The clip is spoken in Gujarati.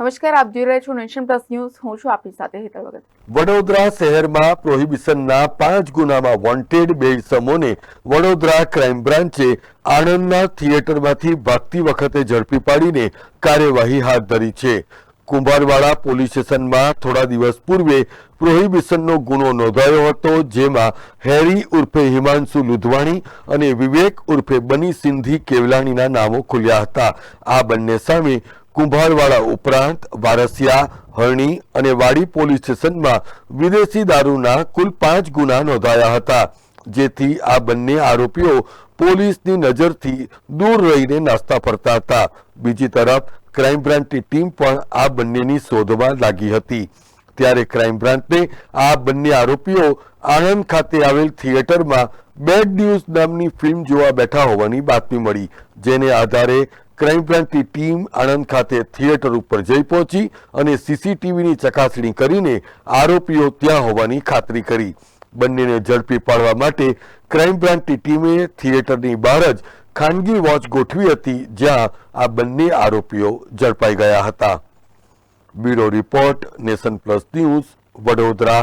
નમસ્કાર, આપ જોઈ રહ્યા છો નેશન પ્લસ ન્યૂઝ. હું છું આપની સાથે હેતલ વગર વડોદરા શહેરમાં પ્રોહિબિશનના પાંચ ગુનામાં વોન્ટેડ બે ઇસમોને વડોદરા ક્રાઇમ બ્રાન્ચે આણંદના થિયેટરમાંથી ભાગતી વખતે ઝડપી પાડીને કાર્યવાહી હાથ ધરી છે. કુંભારવાડા પોલીસ સ્ટેશનમાં થોડા દિવસ પૂર્વે પ્રોહિબિશનનો ગુનો નોંધાયો હતો, જેમાં હેરી ઉર્ફે હિમાંશુ લુધવાણી અને વિવેક ઉર્ફે બની સિંધી કેવલાણીના નામો ખુલ્યા હતા. આ બંને સામે કુંભારવાડા ઉપરાંત વારસિયા, હરણી અને વાડી પોલીસ સ્ટેશનમાં વિદેશી દારૂના કુલ પાંચ ગુના નોંધાયા હતા, જેથી આ બંને આરોપીઓ પોલીસની નજરથી દૂર રહીને નાસ્તા ફરતા હતા. બીજી તરફ, ક્રાઇમ બ્રાન્ચની ટીમ પણ આ બંનેની શોધમાં લાગી હતી. ત્યારે ક્રાઇમ બ્રાન્ચને આ બંને આરોપીઓ આણંદ ખાતે આવેલ થિયેટરમાં બેડ ન્યૂઝ નામની ફિલ્મ જોવા બેઠા હોવાની બાતમી મળી, જેને આધારે ક્રાઇમ બ્રાન્ચની ટીમ આણંદ ખાતે થિયેટર ઉપર જઈ પહોંચી અને સીસીટીવીની ચકાસણી કરીને આરોપીઓ ત્યાં હોવાની ખાતરી કરી. બંનેને ઝડપી પાડવા માટે ક્રાઇમ બ્રાન્ચની ટીમે થિયેટરની બહાર જ ખાનગી વોચ ગોઠવી હતી, જ્યાં આ બંને આરોપીઓ ઝડપાઈ ગયા હતા. Bureau report nation plus news Vadodara.